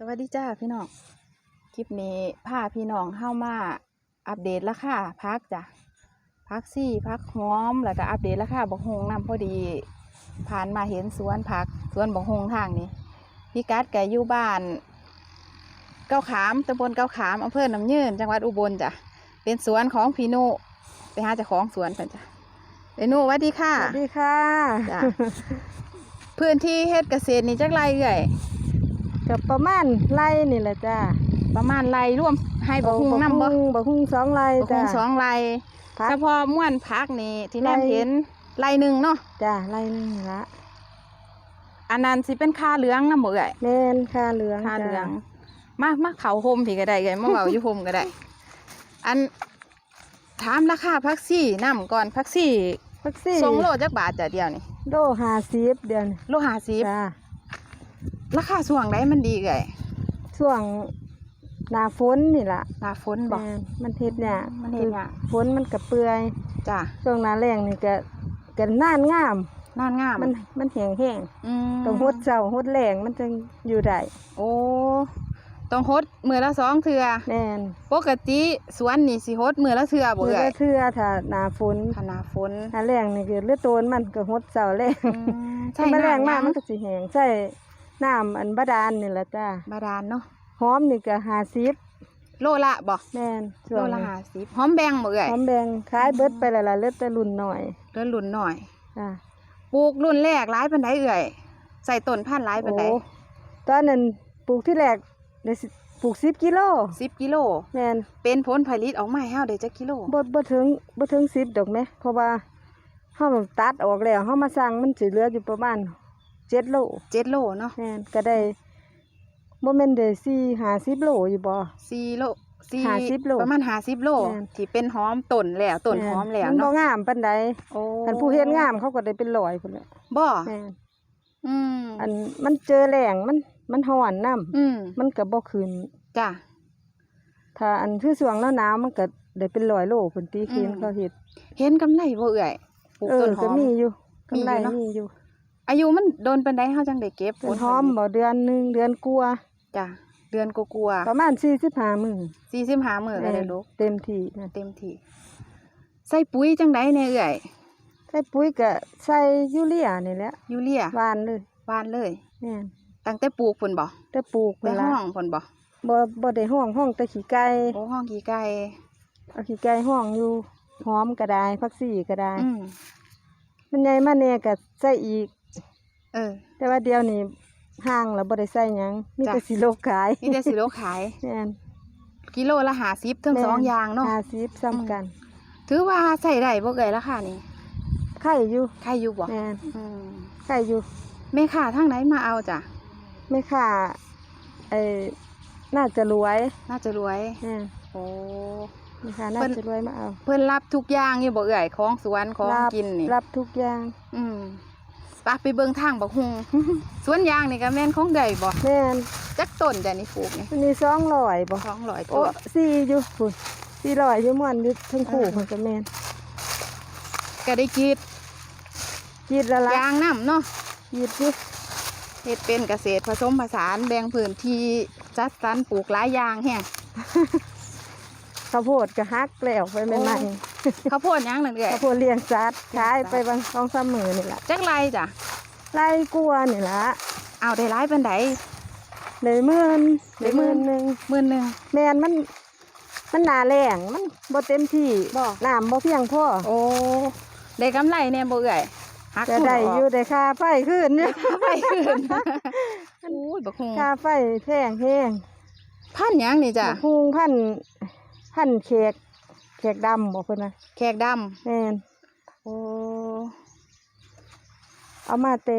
สวัสดีจ้าพี่น้อง คลิปนี้พาพี่น้องเข้ามาอัปเดตราคาพักจ้ะพักซี่พักหอมแล้วก็อัปเดตราคาบกฮงนำพอดี ผ่านมาเห็นสวนผักสวนบกฮงทางนี้พี่กัดแกอยู่บ้าน เก้าขามตำบลเก้าขามอำเภอหนำยืนจังหวัดอุบลจ้ะเป็นสวนของพี่นุไปหาเจ้าของสวนกันจ้ะเดนูสวัสดีค่ะสวัสดีค่ะจ้ะพื้นที่เฮ็ดเกษตรนี่จักไรเอ่ย กับประมาณไร่นี่แหละจ้าประมาณไรร่วมให้บกฮุงนำบ่บะฮุงสองไร่บกฮุจ้า งสองไรพัก เฉพาะม่วนพักนี่ที่แนมไร่เห็นไรหนึ่งเนาะจ้าไร่นึงนี่ละอันนั้นสิเป็นค่าเหลืองนำบ่เอ่ยแม่นค่าเหลืองค่าเหลือง จ้มามาเขาโฮมพี่ก็ได้เอ่ยมาเว้าอยู่โฮมก็ได้ อันถามราคาพักซี่นํก่อนพักซี่พักซี่ส่งโลจักบาทจ้ะเดียวนี่โลห้าสิบเดือนโลห้าสิบจ้า ราคาส่วงไดมันดีเอ่ยช่วงหน้าฝนนี่ล่ะหน้าฝนบ่แม่นมันเฮ็ดเนี่ยมันเฮ็ดหยังฝนมันกระเปื่อยจ้ะช่วงหน้าแรงนี่ก็ก็น่านงามนานงามมันมันแห้งแห้งอืมต้องหดเจ้าหดแรงมันจึงอยู่ได้โอ้ต้องฮดมือละสองเทื่อแม่นปกติสวนนี่สิฮดมือละเทื่อบ่มือเอ่ยละเทื่อถ้าหน้าฝนขนาฝนหน้าแรงนี่คือเลือดโตนมันก็หดเจ้าแรงอืมถ้ามันแรงมากำมันก็สิแห้งใช่ น้ำอันบาดาลนี่แหละจ้าบาดาลเนาะหอมนี่ก็ห้าสิบโลละบ่แม่นช่วโลงละนี้ห้าสิบหอมแบงบ่เอ่ยหอมแดงขายเบิดไปและละเหลือดแต่รุ่นหน่อยเดือนรุ่นหน่อยจ้าปลูกรุ่นแรกหลายปานใดเอ่ยใส่ต้นพันธุ์หลายปานใดโอ้ตอนนั้นปลูกที่แรกได้สิปลูกสิบกิโลสิบกิโล แม่นเป็นผลผลิตออกมาให้เฮาได้จักกิโลบ่บ่ถึงบ่ถึงสิบดอกแม่เพราะว่าเฮาตัดออกแล้วเฮามาสั่งมันสิเหลืออยู่ประมาณ เจ็ดโลเจ็ดโลเนาะแม่นก็ได้บ่แม่นได้สี่ห้าสิบโลอยู่บ่ สี่โลสี่ห้าสิบโลประมาณห้าสิบโลแม่น ที่เป็นหอมต้นแล้วต้นหอมแล้วมันบ่เนาะงามปานใดโอ้อันผู้เฮ็ดงามเขาก็ได้เป็นร้อยพุ่นแหละบ่แม่นอืมอันมันเจอแรงมันมันร้อนน้ำอืมมันก็บ่ขึ้น จ้ะ ถ้าอันคือช่วงหนาวๆมันก็ได้เป็นร้อยโลพุ่นติคืนอืมเขาเฮ็ดเห็นกำไรบ่เอ่ยปลูกเอต้อนหก็อมมีอยู่มีกำไรอยู่เนาะ มีอยู่ อายุมันโดนปานใดเฮาจังได้เก็บต้นหอมบ่เดือนหนึงเดือนกว่าจ้ะเดือนกลัวาประมาณ45มื้อๆสี่สิบห้ามื้อก็ได้ลูกเต็มที่นะเต็มที่ใส่ปุ๋ยจังไดแน่เอ่ยใส่ปุ๋ยก็ใส่ยูเรียนี่แหละยูเรียหวานเลยหวานเลย แม่นตั้งแต่ปลูกพุ่นบ่แต่ปลูกแต่เวลาห้องพุ่นบ่บ่บ่ได้ห้องห้องแต่ขี้ไก่โอ้ห้องกี่ไก่เอาขี้ไก่ห้องอยู่หอมก็ได้ผักชีก็ได้ อืมมันใหญ่มาแน่ก็ใส่อีก เออ แต่ว่าเดี๋ยวนี้ห้างแล้วบ่ได้ใส่หยังมีจ้ะแต่สิโลกขายนี่แต่สิโลขาย แม่นกิโลละ50ทั้งสองอย่างเนาะ 50ซ้ำกันถือว่าใส่ได้บ่เอ่ยราคานี่ไข่อยู่ใครอยู่บ่แม่นอืมไข่อยู่แม่ค้าทางไหนมาเอาจ้ะแม่ค้าไอ้น่าจะรวยน่าจะรวย แม่นโอ้แม่ค้าน่าเพิ่น จะรวยมาเอาเพิ่นรับทุกอย่างอยู่บ่เอ่ยของสวนของรับกินนี่รับทุกอย่าง อืม ปะไปเบิ่งทางบักฮุง สวนยางนี่ก็แม่นของใดบ่แม่นจักต้นจ้ะนี่ปลูกนี่อันนี้200บ่ของร้อยโอ้ตัวสี่อยู่พุ่น400อยู่ม่วนอยู่ทั้งคู่เพิ่นก็แม่นก็ได้กรีดคิดและละยางน้ำเนาะคิดอยู่เฮ็ดเป็นเกษตรผสมผสานแบ่งพื้นที่จัดสรรปลูกหลายอย่างแฮงข้าวโพดก็ฮักแล้วไปใหม่โอ้ ข้าวโพดหยังนั่นเอ่ยๆข้าวโพดเลี้ยงสัตว์ขายไปบางสองสามมื้อนี่ล่ะจักไรจ้ะไล่กลัวนี่ล่ะเอาได้หลายปานใดได้หมื่นได้ได้หหมื่มื่นนหนึงหมื่นหนึงแม่นมัน มันหนาแรงมันบ่เต็มที่บ่น้ำบ่เพียงพอโอ้ได้กำไรแน่บ่เอ่ยหักจะทุนได้อออกยู่ได้ค่าไฟขึ้นอยู่ไปขึ้นโอ้ยบักฮุงค่าไฟแพงแห้งพันหยังนี่จ้ะพุงพันพันแขก แขกดำบ่เพิ่นน่ะแขกดำแม่นโอ้เอามาแต่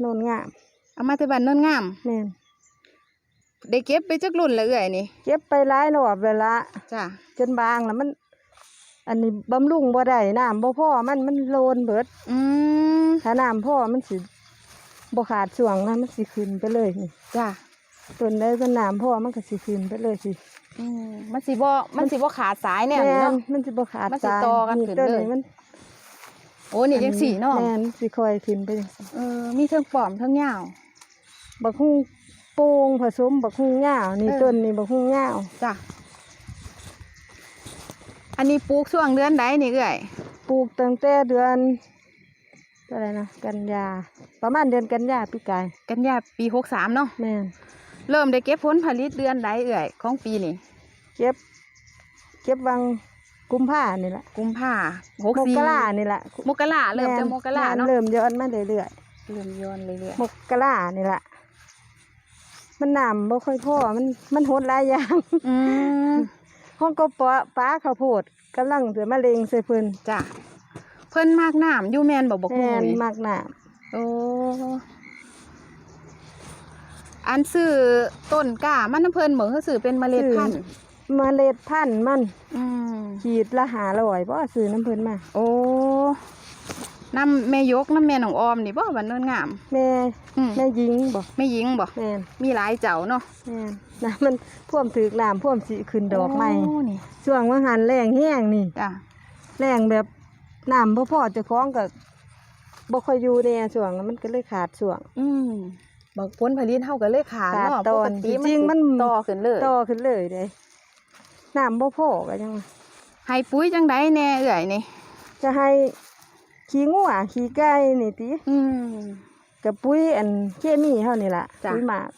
โนนงามเอามาแต่บ้านโนนงาม แม่นได้เก็บไปจักรุ่นแล้วเอ่ยนี่เก็บไปหลายรอบแล้วละจ้ะจนบางแล้วมัน อันนี้บำรุงบ่ได้น้ำบ่พอมันมันโลนเบิดอืมถ้าน้ำพอมันสิบ่ขาดช่วงนะมันสิขึ้นไปเลยนี่จ้ะ ต้นได้ต้นน้ำพอมันก็สิขึ้นไปเลยสิอืมมันสิบ่มันสิบ่ขาดสายแน่นี่แม่เนาะนมันสิบ่ขาดมันสิสายต่อกันขึ้นต้นเลยนี้มันโอ้นี่จังสี่เนาะแม่นสิคอยขึ้นไปจังซี่เออมีเทิงปลอมเทิงยาวบักฮู้โป่งผสมบักฮุงยาวนี่เออต้นนี่บักฮุงยาวจ้ะอันนี้ปลูกช่วงเดือนใดนี่เอ่ยปลูกตั้งแต่เดือนอะไรนะกันยาประมาณเดือนกันยาปีกายกันยาปีหกสามเนาะแม่น เริ่มได้เก็บผลผลิตเดือนใดเอ่ยของปีนี้เก็บ เก็บวังกุมภานี่แหละกุมภาหกมสี่กรานี่แหละมกราเริ่มจะมกราเนาะเริ่มย้อนมาเรื่อยเริ่มย้อนเรื่อยๆมกรานี่แหละมันน้ำบ่ค่อยพอมันมันหดหลายอย่างๆอืมห้องก็ปะป้าข้าวโพดกำลังเสือมะเร็งใส่เพิ่นจ้ะเพิ่นมากน้ำอยู่แมนบอกบอกแม่ฮู้นนี่มากน้โอ้ อันซื้อต้นกล้ามันน้ำเพิ่นเหมือนเขาซื้อเป็นเมล็ดพันธุ์ำเมล็ดพันธุ์มันอืมขีดละหาร้อยบ่ซื้อน้ำเพิ่นมา โอ้น้ำแม่ยกน้ำแม่หนองออมนี่บ่บันโนนงาม แม่อืมแม่หญิงบ่แม่หญิงบ่แม่นมีหลายเจ้าเนาะแม่นน้ำมันพ่วมถือกน้ำพ่วมสิขึ้นดอกใหม่โนี่ช่วงว่าหันแรงแห้งนี่ จ้ะแรงแบบน้ำบ่พอเจะคล้าของกับบ่ค่อยอยู่แน่ช่วงนั้นมันก็เลยขาดช่วง อืม บอกผลผลิตเท่ากันเลยขาดขาดเนาะตปอนกติจริงๆมันสิต่อขึ้นเลยต่อขึ้นเลยเด้น้ำบ่พอก็ยังว่าให้ปุ๋ยจังไดแน่เอื่อยนี่จะให้ขี้งัวขี้ไก่นี่ติอืมกับปุ๋ยอันเคมีเฮานี่ล่ะจ้ะปุ๋ยหมาก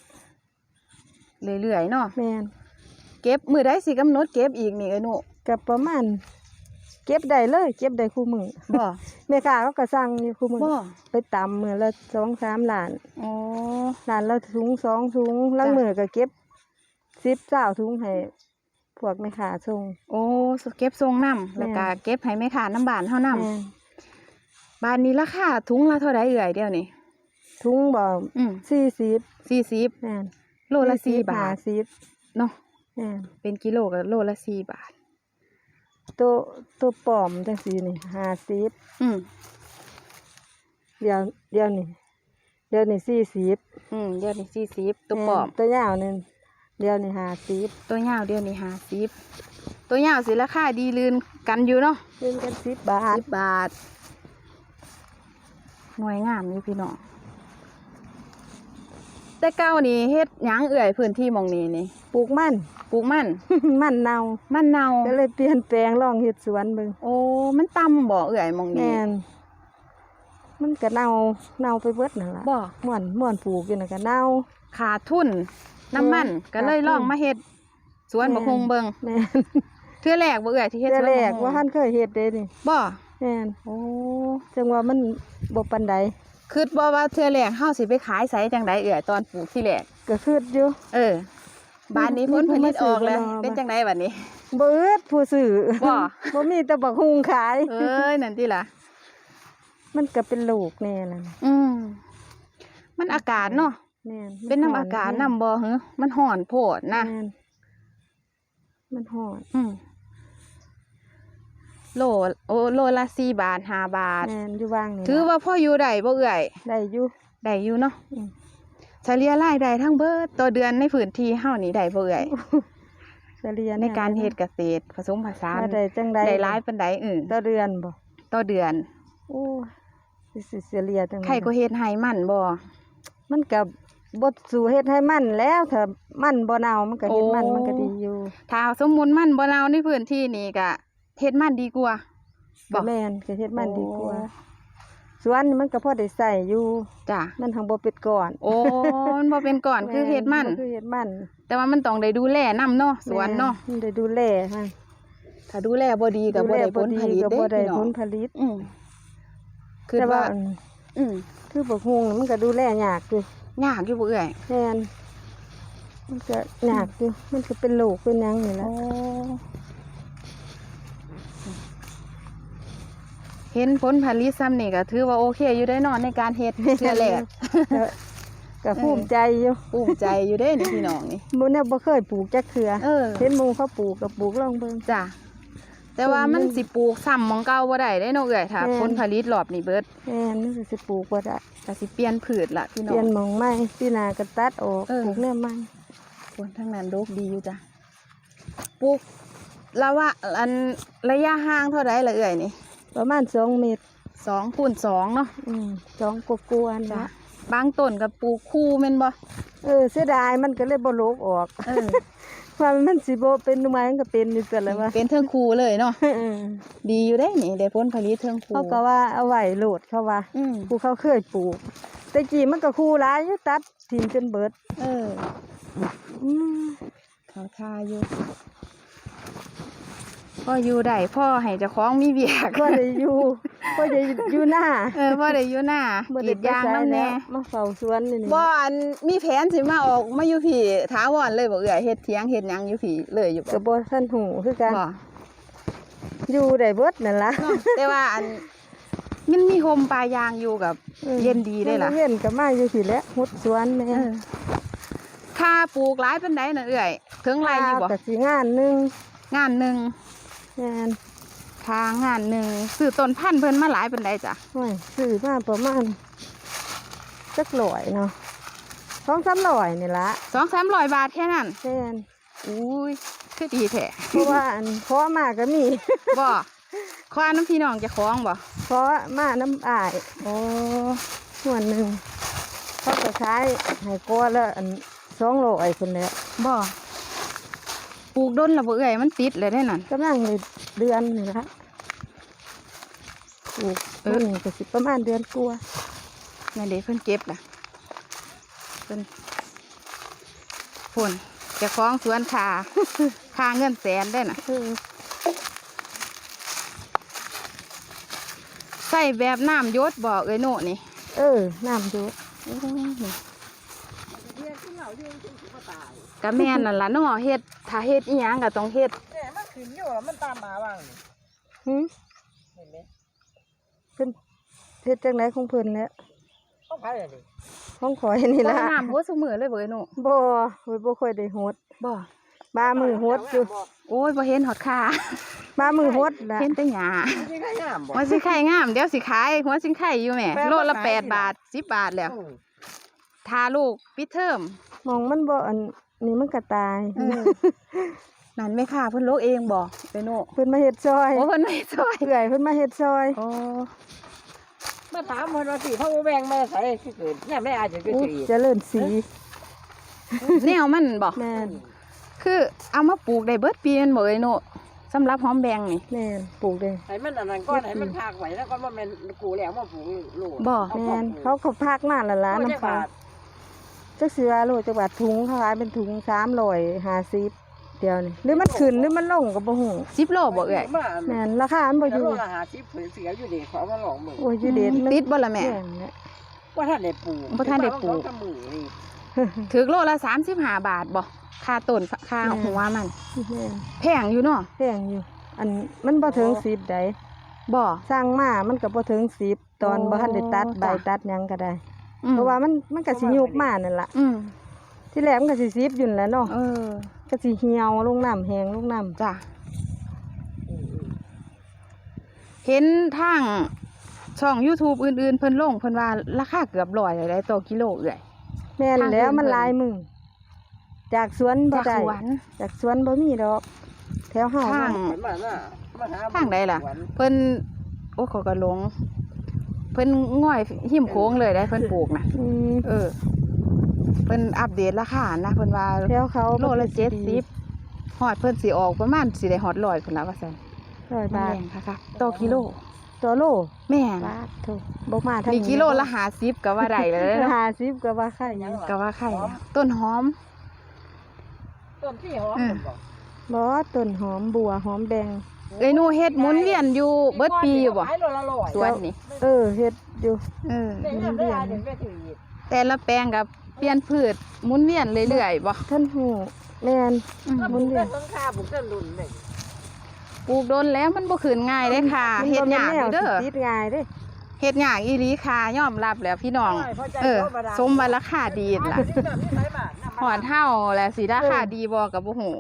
เรื่อยๆเนาะแม่นเก็บมือได้สิกำหนดเก็บอีกนี่ไอ้หนูกับประมาณ เก็บได้เลย เก็บได้คู่มือบ่แม่ค้าเขาก็สั่งอยู่คู่มือบ่ไปตำมือละสองสามล้านโอ้ล้านละถุงสองถุงลังจ้ะมือก็เก็บสิบเจ้าถุงให้พวกแม่ค้าส่งโอ้เก็บทรงน้ำแล้วก็แม่นเก็บให้แม่ค้าน้ำบานเท่าน้แม่นำบานนี้ราคาถุงละเท่าไรเอื่อยเดียวนี่ถุงบ่อืมสี่สิบสี่สิบแม่นโลละสี่บาทห้สิบเนาะแม่นเป็นกิโลก็โลละสี่บาท ตัวตัวปลอมจังสีนี่ห้าสิบอืมเดี๋ยวเดี๋ยวนี่เดี๋ยวนี่สี่สิบอืมเดี๋ยวนี้สี่สิบตัวปลอม ตัวยาวนึงเดี๋ยวนี่ห้าสิบตัวยาวเดี๋ยวนี้ห้าสิบตัวยาวสิราคาดีลืนกันอยู่เนาะเป็นกันสิบบาทสิบบาท หน่วยงามอยู่พี่น้องแต่เก้านี่เฮ็ดหยังเอื่อยพื้นที่หมองนี้นี่ป ลูกมัน ปลูกมัน มันเนามันเนาก็เลยเปลี่ยนแปลงลองเฮ็ดสวนเบิ่งโอ้ มันต่ำบ่เอื่อยหมองนี้แม่นมันก็เน่าเน่าไปเบิดนั่นล่ะบ่ม่วนม่วนปลูกอยู่น่ะก็เน่า ขาดทุนน้ำมันเออก็เลยขาดทุนลองมาเฮ็ดสวนแม่นบักฮงเบิงแม่นเทื่อแรกบ่เอื่อยที่เฮ็ดสแต่วนแรบักกฮว่าท่านเคยเฮ็ดเด้นี่บ่แม่นโอ้จังว่ามันบ่ปานใดคิดบ่ว่าเทื่อแรกเฮาสิไปขายไสจังไดเอื่อยตอนปลูกที่แรกก็คืดอยู่ เออ บ้านนี้ผลผลิตออกแล้วมีผู้มาซื้อบ่เนาะเป็นจังไดบัดนี้บ่อึดผู้ซื้อบ่บ่มีแต่บักฮุงขาย เอ้ยนั่นติล่ะ มันก็เป็นลูกแน่นั่นอืมมันอากาศเนาะแม่นเป็นน้ำอากาศน้ำบ่หือมันห่อนโพดนะแม่นมันฮ้อนอืมโลโอโลละสี่บาทห้าบาทแม่นอยู่ว่างนี่ถือล่ะว่าพ่ออยู่ได้บ่เอื่อยได้อยู่ได้อยู่เนาะอืม เฉลี่ยรายได้ทั้งเบิดต่อเดือนในพื้นที่เฮานี่ได้บ่เอื่อยเฉลี่ยในการเฮ็ดเกษตรผสมผสานว่าได้จังได๋ได้หลายปานใดเออต่อเดือนบ่ต่อเดือนโอ้ยสิเฉลี่ยจังใครก็เฮ็ดให้มันบ่มันก็บ่สู่เฮ็ดให้มันแล้วถ้ามันบ่เน่ามันก็เฮ็ดมันโอ้มันก็ดีอยู่ถ้าสมมุติมันบ่เนาในพื้นที่นี่ก็เฮ็ดมันดีกว่าก็แม่นก็เฮ็ดมันดีกว่า สวนนี่มันก็พอได้ใส่อยู่จ้ะมันทางบ่เป็ดก่อนโอ้มันบ่เป็นก่อนคือเฮ็ดมันคือเฮ็ดมัน แต่ว่ามันต้องได้ดูแลนํเนาะสวนเนาะแม่มันได้ดูแลฮะถ้าดูแลบ่ดีก็บ่ได้ผลผลิตก็เด้บ่ได้พี่น้อผงลผลิตอืมคือแต่ว่าว่าอันอืมคือบักฮุงนี่มันก็ดูแลยากอยู่ยากอยู่บ่เอ่ยแม่นมันก็ยากอยู่มันก็เป็นโรคเป็นหยังนี่แหละ เห็นผลผลิตซ้ำนี่ก็ถือว่าโอเคอยู่ได้เนอนในการเฮ็ดเทื่อแรกก็ก็ภูมิใจอยู่ภูมิใจอยู่เด้นี่พี่น้องนี่บ่เนี่ยบ่เคยปลูกจักเทื่อเออเห็นหมู่เขาปลูกก็ปลูกลองเบิ่งจ้ะแต่ว่ามันสิปลูกซ้ำหมองเก่าบ่ได้ได้เนาะเอ่ยถ้าแม่นผลผลิตรอบนี้เบิดแม่นมันก็สิปลูกบ่ได้ก็สิเปลี่ยนพืชละพี่เปน้อลี่ยงนหม่องใหม่ปีหน้าก็ตัดออกเออปลูกแนวใหม่ส่วนทางนั้นโดกดีอยู่จ้ะปลูกละว่าอันระยะห่างเท่าไรละเอ่ยนี่ ประมาณ2เมตรสองคูณสองเนาะอืมสองกว่าๆจ้ะนะบางต้นกับปลูกคู่แม่นบ่เออเสียดายมันก็เลยบ่โลกออกเออว่ามันสิบ่เป็นหน่วยมันก็เป็นอยู่แต่ละว่าเป็นเทิงคู่เลยเนาะเออดีอยู่ได้นี่ได้ผลผลิตเทิงคู่เขาก็ว่าเอาไว้โหลดเขาว่าอืมผู้เขาเคยปลูกแต่กี้มันก็คู่หลายอยู่ตัดถิ่นจนเบิดเอออืมเขาทาอยู่ พ่ออยู่ได้พ่อให้เจ้าของมีเบียกก็ได้อยู่ก็ได้อยู่หน้าเออพ่อได้อยู่หน้าบ่กได้รีดยางไปไสน้ำแน่แล้วมาเฝ้าสวนนี่นี่บ่อันมีแผนสิมาออกมาอยู่พี่ถาวรเลยบ่เอื้อยเฮ็ดเถียงเฮ็ดหยังอยู่พี่เลยอยู่บ่ก็บ่ทันหูคือกันบ่อยู่ได้เบิดนั่นล่ะเนาะแต่ว่าอันมันมีโฮมปลายางอยู่กับออเย็นดีได้ล่ะเย็นก็มาอยู่สิแหล้วหดสวนแม่เออค่าปลูกหลายปานใดน่ะเอื้อยถึงไรอยู่บ่ก็สิงานหนึงงานหนึง แม่นทางงานหนึงซื้อต้นพันธุ์เพิ่นมาหลายปานใดจ้ะโอ้ยซื้อมาประมาณจักร้อยเนาะสองสามร้อยนี่ละ2-300บาทแค่นั้นแม่นอุ้ยคือดีแท้เพราะว่าอันขอมาก็มีบ่ควาน้ำพี่น้องเจะคล้าของบ่ขอมาน้ำอายโอ้ส่วนหนึ่งเขาก็ขายให้ก้อนละอันสองร้อยคนแหล้วบ่ ปลูกด้นและบ่เอ่ยมันติดเลยได้นั่นกำลังในเดือนนี่ละปลูกเออต้นนี้ก็สิประมาณเดือนกลัวาแม่นเด้เพิ่นเก็บล่ะเพิ่นพุ่นเจะคล้าของสวนคาคาเงินแสนได้น่ะเออใส่แบบน้ำหยศบ่เอ้ยโน่นี่ เออ น้ำดูโอ้ยนี่ก็แม่นนั่นล่ะเนาะเฮ็ดถ้าเฮ็ดอีหยังก็ต้องเฮ็ดแหมมันขึ้นอยู่แล้วมันตามมาบ้างนี่หึเห็นไหมเพิ่นเฮ็ดจังไดของเพิ่นเนี่ยต้องไปเลยดิของขอยนี่บ่ละน้ำโหดซุมื้อเลยบ่เอ้ยโน่บ่โอ้ยบ่ค่อยได้หดบ่บามือหดอยู่โอ้ยบ่เห็นฮอดคาบามือหดละเห็นแต่หญ้ามันจะได้งามบ่หัวสิไข่งามเดี๋ยวสิขายหัวสิไข่อยู่แหม่แปดโลละบาทแปดขายสิบาทสิบบาทแล้วอืม ทาลูกปิดเทอม มองมันบ่อันนี้มันก็ตายนั่นไม่ค่ะเพิ่นโลกเองบอกไปโน่เพิ่นมาเฮ็ดซอยโอ้เพิ่นไม่ซอยเอื่อยเพิ่นมาเฮ็ดซอย โอ้มาถามมันว่าสิเขาแบ่งมาใส่คือเกิดเนี่ยไม่อาจจะเกิดอุ๊ยสิเจริญสีแนวมันบอกแม่นคือเอามาปลูกได้เบิดปีแมันบ่เอ้ยโน่สำหรับหอมแบงนี่ แม่นปลูกได้ให้มันอันนั้นก้อนให้มันพากไว้แล้วก็มาแม่นกูแล้วมาปลูกลูกบ่ เอาแม่นปลูกเขาเขาพากมาละล้านโอ้ยน้ำฟ้าจักบาท จักเสือโลจักบาทถุงเขาขายเป็นถุงสามร้อยห้าสิบเดียวนี่หรือมันขึ้นหรือมันลงก็บ่ฮู้สิบโลบ่เอ้ยมาแม่นราคามันบ่อแต่ยู่โลละหาสิบผืนเสียอยู่ดิขอมาหลอกมือโอ้ยอยู่เด็ดมันติดบ่ล่ะแม่แม่นเนี่ยว่าท่านได้ปลูกบ่ทันได้ปลูกแต่ว่าเขาก็มือนี่ถือโลละสามสิบห้าบาทบ่ค่าต้นค่าหัวมันแม่นแพงอยู่เนาะแพงอยู่ อันมันบ่ถึงสิบใดบ่สร้างมามันก็บ่ถึงสิบตอนโอ้บ่ทันได้ตัดใบจ้ะตัดหยังก็ได้อืม เพราะว่ามันมันก็สิยุบมานั่นล่ะอืมที่แรกมันก็สิสิบอยู่นั่นแหล้วเนาะเออก็สิเหี่ยวลงน้ำแห้งลงน้ำจ้ะเห็นทางช่อง YouTube อื่นๆ เพิ่นลงเพิ่นว่าราคาเกือบร้อยเลยได้ต่อกิโลเอื่อยแม่นแล้วทางเดินมันเพิ่นหลายมือจากสวนบ่จากได้สวนจากสวนบ่มีดอกแถวเฮาทางเห็นมาหน้ามาหาทางใดล่ะสวนเพิ่นโอ้เขาก็หลง เพิ่นง่อยหิมโค้งเลยได้เพิ่นปลูกนะอืมเออ เพิ่นอัปเดตราคานะเพิ่นว่าแถวเขาโลละเจ็ดสิบฮอดเพิ่นสิออกประมาณสิได้ฮอดร้อยพุ่นละว่าซั่นร้อยแม่บาทนค่ะค่ะต่อกิโลต่อโลแม่นบาทโถบ่มาทางมีกิโลละ50ก็ว่าได้เลยเนาะห้าสิบก็ว่าค่าหยังก็ว่าไข่แล้วต้นหอม ต้นที่หอมอืมบอกบ่ต้นหอมบัวหอมแดง เอ้ยหนูเฮ็ดหมุนเวียนอยู่เบิดปีอยู่บ่ขายโลละร้อยสวนนี่เออเฮ็ดอยู่เออได้เงินได้อาจจะไม่ถืออีกแต่ละแปลงกับเปลี่ยนพืชหมุนเวียนเรื่อยๆบ่ท่านหูแม่นอืมถ้าหมุปลูนกเวียเต้นนต้นข้าปลูกเต้นรุ่นเลยปลูกโดนแล้วมันบ่ขึ้นง่ายเด้ค่ะมันเฮ็ดบ่แม่ยานกแนอวยู่เด้อสิติดง่ายเด้เฮ็ดยากอีหลีค่ะยอมรับแล้วพี่น้อง เออสมว่าราคาดีล่ะหอดเท่าแล้วสิราคาดีบ่ก็บ่ฮู้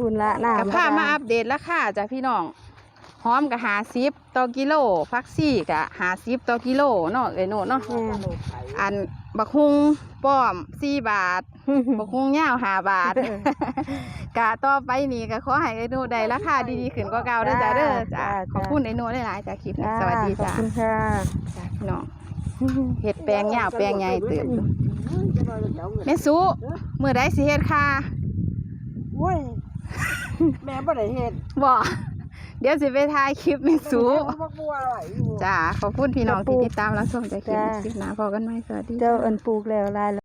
คุณละน้ำกับพามาอัปเดตราคาจ้ะพี่น้องหอมก็50ต่อกิโลผักซี่ก็50ต่อกิโลเนาะเอ้ยโนเนาะแม่นอันบักฮุงป้อม4บาทบักฮุงยาว5บาทกะต่อไปนี่ก็ขอให้ไอ้หนูได้ราคาดีๆขึ้นกว่าเก่าเด้อจ้าเด้อจ้าจ้าขอบคุณไอ้หนูหลายๆจ้าคลิปนี้จ้าสวัสดีขอบจ้าคุณค่ะจ้าพี่น้องเฮ็ดแปลงยาวแปลงใหญ่เติบอยู่จะมาแถวเงินแม่สุมื้อใดสิเฮ็ดค่ะโอ้ย แม่บ่ได้เฮ็ดบ่เดี๋ยวสิไปถ่ายคลิปแม่สุบ่กลัวอะไรอยู่ จ้าขอบคุณพี่น้องที่ติดตามรับชมใจคลิปคลิปหน้าพอกันไหมสวัสดี เจ้าเอินปลูกแล้วหลาย